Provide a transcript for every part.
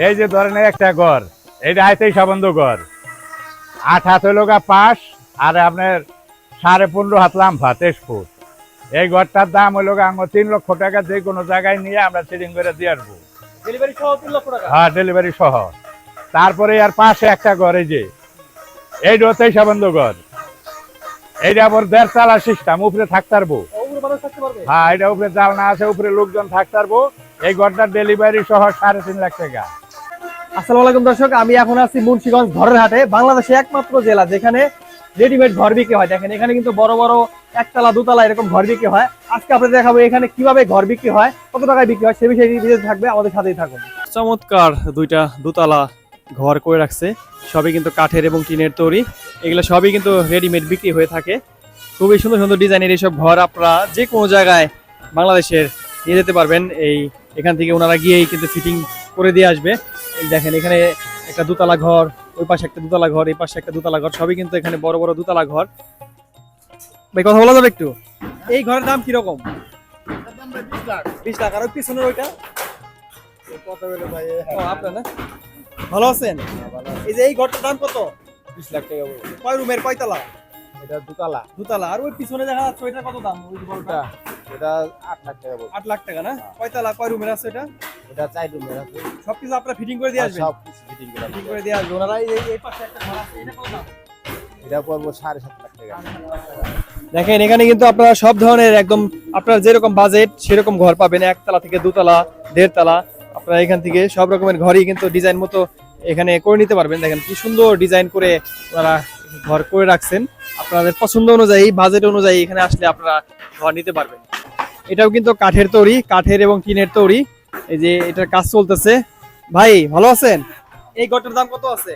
এই যে ধরেন একটা ঘর এইটা আইতেই সাবন্ধ ঘর। আট হাত হইল গা পাশ আর আপনার সাড়ে পনেরো হাত লাম্ফা তেইশ ফুট। এই ঘরটার দাম হইল গা আঙ্গ তিন লক্ষ টাকা যে কোনো জায়গায় নিয়ে আমরা সিটিং করে দিয়ে আসব। হ্যাঁ ডেলিভারি সহ। তারপরে আর পাশে একটা ঘর এই যে। এইটা তেইশ সাবন্ধ ঘর। এইটা আবার দেড় চালা সিস্টেম উপরে থাকতে পারব। ওগুলো মানুষ থাকতে পারবে? হ্যাঁ এটা উপরে জালনা আছে উপরে লোকজন থাকতে পারব। এই ঘরটার ডেলিভারি সহ সাড়ে তিন লাখ টাকা। আসসালামু আলাইকুম দর্শক, আমি এখন আছি মুন্সিগঞ্জ ঘরের হাটে বাংলাদেশে একমাত্র জেলা যেখানে রেডিমেড ঘর বিক্রি হয়। দেখেন, এখানে কিন্তু বড় বড় একতলা, দুতলা এরকম ঘর বিক্রি হয়। আজকে আপনাদের দেখাবো এখানে কীভাবে ঘর বিক্রি হয়, কত টাকায় বিক্রি হয়, সে বিষয়ে থাকবে, আমাদের সাথেই থাকুন। চমৎকার দুইটা দুতলা ঘর করে রাখছে। সবই কিন্তু কাঠের এবং টিনের তৈরি। এগুলো সবই কিন্তু রেডিমেড বিক্রি হয়ে থাকে। খুবই সুন্দর সুন্দর ডিজাইনের এইসব ঘর আপনারা যে কোনো জায়গায় বাংলাদেশের নিয়ে যেতে পারবেন। এই, এখান থেকে ওনারা গিয়েই কিন্তু ফিটিং করে দিয়ে আসবে। দেখেন এখানে একটা দোতলা ঘর ওই পাশে একটা দোতলা ঘর এই পাশে একটা দোতলা ঘর সবই কিন্তু এখানে বড় বড় দোতলা ঘর। ভাই কথা বলা যাবে একটু? এই ঘরের দাম কীরকম? বিশ লাখ আর ওই পিছনের ওইটা? আপনার না? ভালো আছেন? এই যে এই ঘরটার দাম কত? বিশ লাখ টাকা কয় রুমের? কয়তলা? এটা দুতলা। দুতলা আর ওই পিছনে দেখা যাচ্ছে ওইটা কত দাম? ওই বড়টা? এটা আট লাখ টাকা আট লাখ টাকা না? কয়তলা কয় রুমের আছে এটা এটা আছে সবকিছু আপনারা ফিটিং করে দিয়ে আসবেন? সব কিছু ফিটিং করে ফিটিং করে দিয়ে আসবে। ওনারা এই এই পাশে একটা ঘর আছে এটা কত দাম? এটা পড়ব সাড়ে সাত লাখ টাকা। দেখেন এখানে কিন্তু আপনারা সব ধরনের একদম আপনার যেরকম বাজেট সেরকম ঘর পাবেন। একতলা থেকে দুতলা দেড়তলা। আপনারা এখান থেকে সব রকমের ঘরই কিন্তু ডিজাইন মতো এখানে করে নিতে পারবেন। দেখেন কি সুন্দর ডিজাইন করে ওনারা ঘর করে রাখছেন। আপনাদের পছন্দ অনুযায়ী বাজেট অনুযায়ী এখানে আসলে আপনারা ঘর নিতে পারবেন। এটাও কিন্তু কাঠের তৈরি কাঠের এবং টিনের তৈরি। এই যে এটার কাজ চলতেছে। ভাই ভালো আছেন? এই ঘরটার দাম কত আছে?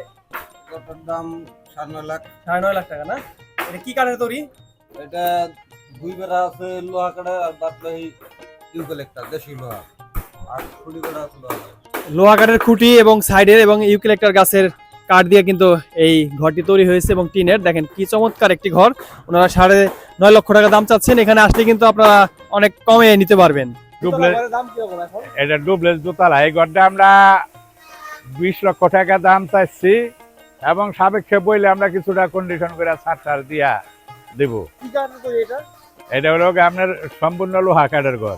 এটার দাম সাড়ে নয় লাখ। সাড়ে নয় লাখ টাকা না? এটা কি কাঠের তৈরি? এটা দুই বেড়া আছে লোহা কাটা আর বাদ বাকি ইউকেলেক্টার দেশি লোহা। আর খুলি কাটা আছে লোহা লোহা কাঠের খুঁটি এবং সাইডের এবং ইউক্যালিপ্টার গাছের কাঠ দিয়ে কিন্তু এই ঘরটি তৈরি হয়েছে এবং টিনের। দেখেন কি চমৎকার একটি ঘর। ওনারা সাড়ে নয় লক্ষ টাকা দাম চাচ্ছেন। এখানে আসলে কিন্তু আপনারা অনেক কমে নিতে পারবেন। এটা ডুবলেস দোতলা এই ঘরটা আমরা বিশ লক্ষ টাকা দাম চাইছি এবং সাপেক্ষে বইলে আমরা কিছুটা কন্ডিশন করে ছাড় ছাড় দিয়া দেব। এটা? হলো আপনার সম্পূর্ণ লোহা কাঠের ঘর।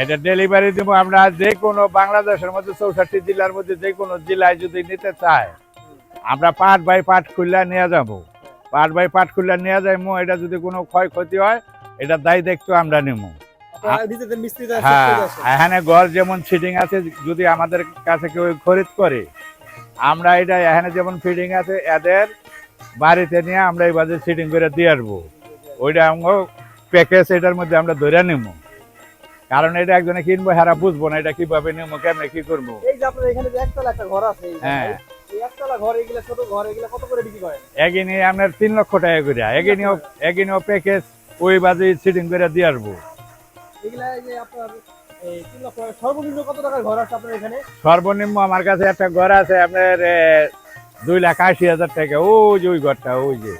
এটা ডেলিভারি দিব আমরা যে কোনো বাংলাদেশের মধ্যে চৌষট্টি জেলার মধ্যে যে কোনো জেলায় যদি নিতে চায় আমরা পাট বাই পাট খুললা নিয়ে যাব। পাট বাই পাট খুললা নিয়ে যাইমু এটা যদি কোনো ক্ষয়ক্ষতি হয় এটা দায়ী দেখতো আমরা নেব হ্যাঁ এখানে ঘর যেমন ফিটিং আছে যদি আমাদের কাছে কেউ খরিদ করে আমরা এটা এখানে যেমন ফিটিং আছে এদের বাড়িতে নিয়ে আমরা এই বাজে ফিটিং করে দিয়ে আসব। ওইটা আমরা প্যাকেজ এটার মধ্যে আমরা ধরে নেব কারণ এটা একজনে কিনবো হেরা বুঝব না এটা কীভাবে নেব কেমনে কি করব। এই যে আপনার এখানে যে একতলা একটা ঘর আছে হ্যাঁ। এগিয়ে আপনার তিন লক্ষ টাকা করে এগিয়ে এগিয়ে প্যাকেজ ওই বাজে ফিটিং করে দিয়ে আসব। এগুলা যে আপনার এই তিন লক্ষ সর্বনিম্ন কত টাকার ঘর আছে আপনার এখানে? সর্বনিম্ন আমার কাছে একটা ঘর আছে আপনার দুই লাখ আশি হাজার টাকা। ওই যে ওই ঘরটা ওই যে।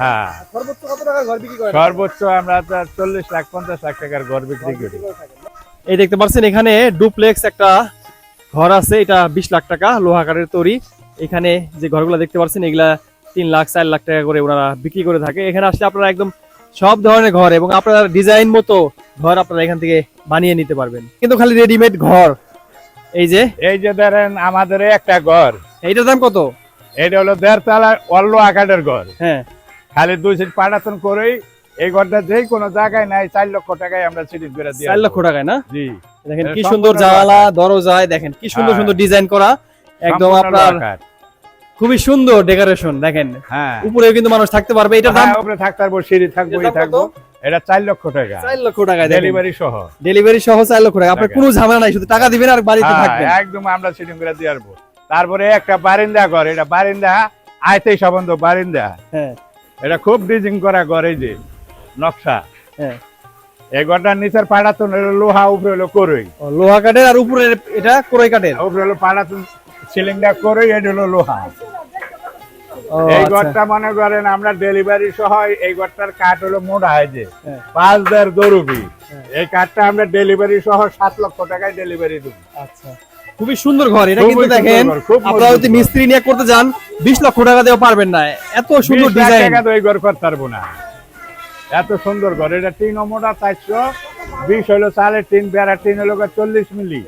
হ্যাঁ। সর্বোচ্চ কত টাকার ঘর বিক্রি করেন? সর্বোচ্চ আমরা চল্লিশ লাখ পঞ্চাশ লাখ টাকার ঘর বিক্রি করি? এই দেখতে পাচ্ছেন এখানে ডুপ্লেক্স একটা ঘর আছে এটা বিশ লাখ টাকা লোহা কাঠের তৈরি। এখানে যে ঘরগুলো দেখতে পাচ্ছেন এগুলা তিন লাখ চার লাখ টাকা করে ওনারা বিক্রি করে থাকে। এখানে আসলে আপনারা একদম সব ধরনের ঘর এবং আপনার ডিজাইন মতো ঘর আপনারা এখান থেকে বানিয়ে নিতে পারবেন। কিন্তু খালি রেডিমেড ঘর। এই যে? এই যে ধরেন আমাদের একটা ঘর। এইটার দাম কত? এটা হলো দেড় তালা অল্ল আকারের ঘর। হ্যাঁ। খালি দুই সিট পাঠাতন করেই এই ঘরটা যে কোনো জায়গায় নাই চার লক্ষ টাকায় আমরা সিটিং করে দিই চার লক্ষ টাকায় না? জি। দেখেন কি সুন্দর জানালা দরজায় দেখেন কি সুন্দর হ্যাঁ। সুন্দর ডিজাইন করা। একদম আপনার। খুবই সুন্দর ডেকোরেশন দেখেন। হ্যাঁ। উপরেও কিন্তু মানুষ থাকতে পারবে এটার দাম হ্যাঁ, উপরে থাকতে পারব সিঁড়ি থাকব এটার ই দাম থাকব এটা চার লক্ষ টাকা। চার লক্ষ টাকায় ডেলিভারি সহ। ডেলিভারি সহ চার লক্ষ টাকা। আপনার কোনো ঝামেলা নাই শুধু টাকা দিবেন আর বাড়িতে হ্যাঁ, থাকবেন। একদম আমরা সিটিং করে দিয়ে আসব। তারপরে একটা বারিন্দা ঘর এটা বারিন্দা আয়তেই সম্বন্ধ বারিন্দা। হ্যাঁ। এটা খুব ডিজিং করা ঘর এই যে নকশা। হ্যাঁ। এই ঘরটার নিচের পাড়াতন লোহা উপরে হলো করই লোহা কাঠের আর উপরে এটা কোরাই কাঠের? উপরে হলো পাড়াতন সিলিংটা করে এটা হলো লোহা। এই আচ্ছা। ঘরটা মনে করেন আমরা ডেলিভারি সহ এই ঘরটার কাঠ হলো মোটা হয় যে হ্যাঁ। পাঁচ দেড় দরুবি হ্যাঁ। এই কাঠটা আমরা ডেলিভারি সহ সাত লক্ষ টাকায় ডেলিভারি দেবো। আচ্ছা। খুবই সুন্দর ঘর এটা কিন্তু দেখেন আপনারা যদি মিস্ত্রি নিয়ে করতে যান বিশ লক্ষ টাকা দিয়েও পারবেন না। এত সুন্দর ডিজাইন এই ঘর করতে পারব না। এত সুন্দর ঘর এটা টিন মোটা চারশো। বিশ হলো চালের টিন বেড়া টিন হলো চল্লিশ মিলি।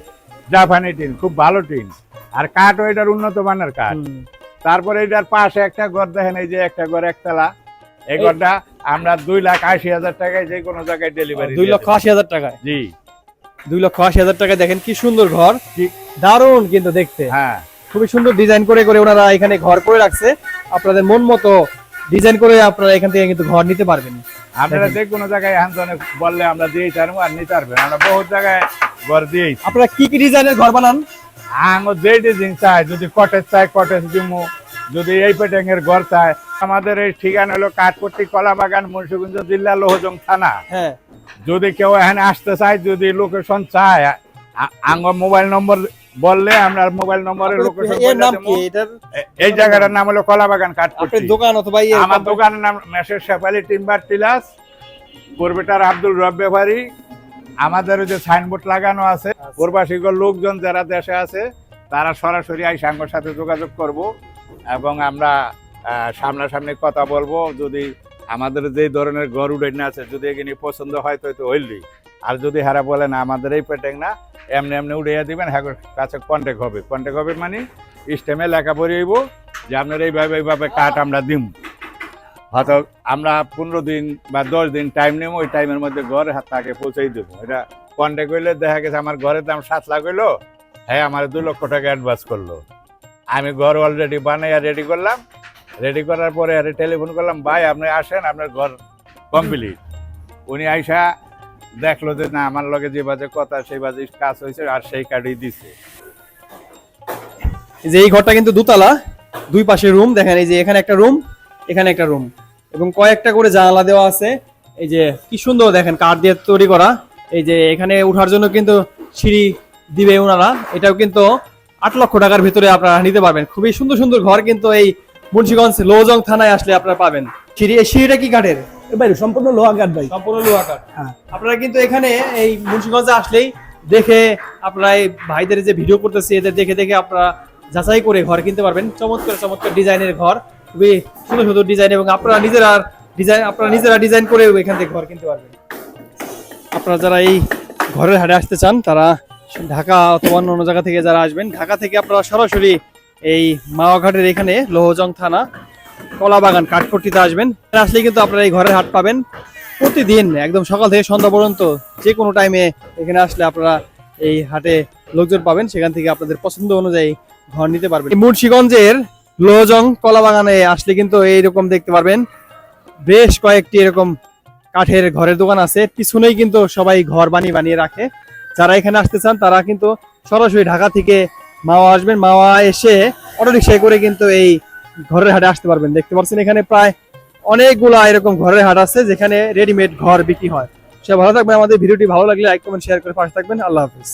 জাপানি টিন খুব ভালো টিন। আর কাঠ এটার উন্নত মানের কাঠ। তারপরে এটার পাশে একটা ঘর দেখেন এই যে একটা ঘর একতলা। এই ঘরটা আমরা দুই লাখ আশি হাজার টাকায় যে কোনো জায়গায় ডেলিভারি দুই লক্ষ আশি হাজার টাকায়? জি। দুই লক্ষ আশি হাজার টাকায় দেখেন কি সুন্দর ঘর। দারুণ কিন্তু দেখতে। হ্যাঁ। খুবই সুন্দর ডিজাইন করে করে ওনারা এখানে ঘর করে রাখছে। আপনাদের মন মতো ডিজাইন করে আপনারা এখান থেকে কিন্তু ঘর নিতে পারবেন। আপনারা। যে কোনো জায়গায় আন্দোলনে বললে আমরা দিয়ে পারব আর নিতে পারবেন। আমরা বহুত জায়গায় ঘর দিয়েছি। আপনারা কি কি ডিজাইনের ঘর বানান? আঙো যে ডিজাইন চাই যদি কটেজ চাই কটেজ দিমু। যদি এই পেটেং এর ঘর চাই আমাদের এই ঠিকানা হলো কাঠপট্টি কলা বাগান মুন্সিগঞ্জ জেলা লোহজং থানা। হ্যাঁ। যদি কেউ এখানে আসতে চায় যদি লোকেশন চায় আঙ্গ মোবাইল নম্বর বললে আমরা মোবাইল নম্বরের লোকেশন নাম এই জায়গাটার নাম হলো কলা বাগান কাঠপট্টি দোকান অথবা আমার দোকানের নাম মেসের শেফালি টিম্বার টিলাস পূর্বেটার আব্দুল রব ব্যাপারী আমাদের যে সাইনবোর্ড লাগানো আছে, প্রবাসীগণ, লোকজন যারা দেশে আছে, তারা সরাসরি এই সাঙ্গর সাথে যোগাযোগ করব এবং আমরা সামনাসামনি কথা বলব। যদি আমাদের যে ধরনের ঘর উডেন আছে, যদি এখানে পছন্দ হয়, তো হইলি আর যদি হারা বলে, না, আমাদের এই পেটেং না, এমনি এমনি উড়িয়ে দিবেন হ্যাঁ কাছে কন্ট্যাক্ট হবে। কন্ট্যাক্ট হবে মানে স্টেমে লেখা পড়ে পড়িয়েব যে আপনার এইভাবে এইভাবে কাঠ আমরা দিম। হয়তো আমরা পনেরো দিন বা দশ দিন টাইম নেব, ওই টাইমের মধ্যে ঘরে তাকে পৌঁছাই দেবো। এটা কন্ট্যাক্ট করলে দেখা গেছে আমার ঘরের দাম সাত লাখ হইল হ্যাঁ আমার দু লক্ষ টাকা অ্যাডভান্স করল। আমি ঘর অলরেডি বানাইয়া রেডি করলাম। রেডি করার পরে আরে টেলিফোন করলাম, ভাই, আপনি আসেন, আপনার ঘর কমপ্লিট উনি আইসা দেখল যে, না, আমার লগে যে বাজে কথা, সেই বাজে কাজ হয়েছে আর সেই কার্ডই দিছে। যে এই ঘরটা কিন্তু দুতলা, দুই পাশে রুম দেখেন এই যে এখানে একটা রুম এখানে একটা রুম এবং কয়েকটা করে জানালা দেওয়া আছে। এই যে কি সুন্দর দেখেন কাঠ দিয়ে তৈরি করা। এই যে এখানে ওঠার জন্য কিন্তু সিঁড়ি দিবে ওনারা। এটাও কিন্তু আট লক্ষ টাকার ভিতরে আপনারা নিতে পারবেন। খুবই সুন্দর সুন্দর ঘর কিন্তু এই মুন্সিগঞ্জ লোজং থানায় আসলে আপনারা পাবেন। সিঁড়ি এই সিঁড়িটা কি কাঠের? ভাই সম্পূর্ণ লোহা কাঠ ভাই। সম্পূর্ণ লোহা কাঠ। হ্যাঁ। আপনারা কিন্তু এখানে এই মুন্সিগঞ্জে আসলেই দেখে আপনারা এই ভাইদের যে ভিডিও করতেছে এদের দেখে দেখে আপনারা যাচাই করে ঘর কিনতে পারবেন। চমৎকার চমৎকার ডিজাইনের ঘর। খুবই সুন্দর সুন্দর ডিজাইন এবং আপনারা নিজেরা ডিজাইন আপনারা নিজেরা ডিজাইন করে এখান থেকে ঘর কিনতে পারবেন। আপনারা যারা এই ঘরের হাটে আসতে চান, তারা ঢাকা অথবা অন্য জায়গা থেকে যারা আসবেন, ঢাকা থেকে আপনারা সরাসরি এই মাওয়াঘাটের এখানে লোহজং থানা কলা বাগান কাঠপট্টিতে আসবেন। আসলে কিন্তু আপনারা এই ঘরের হাট পাবেন। প্রতিদিন, একদম সকাল থেকে সন্ধ্যা পর্যন্ত যে কোনো টাইমে এখানে আসলে আপনারা এই হাটে লোকজন পাবেন। সেখান থেকে আপনাদের পছন্দ অনুযায়ী ঘর নিতে পারবেন। মুন্সিগঞ্জের লোহজং কলা বাগানে আসলে কিন্তু এইরকম দেখতে পারবেন। বেশ কয়েকটি এরকম কাঠের ঘরের দোকান আছে। পিছনেই কিন্তু সবাই ঘর বানিয়ে বানিয়ে রাখে। যারা এখানে আসতে চান, তারা কিন্তু সরাসরি ঢাকা থেকে মাওয়া আসবেন। মাওয়া এসে অটো রিক্সায় করে কিন্তু এই ঘরের হাটে আসতে পারবেন। দেখতে পাচ্ছেন এখানে প্রায় অনেকগুলা এরকম ঘরের হাট আছে, যেখানে রেডিমেড ঘর বিক্রি হয়। সে ভালো থাকবেন। আমাদের ভিডিওটি ভালো লাগলে লাইক, কমেন্ট, শেয়ার করে পাশে থাকবেন। আল্লাহ হাফিজ।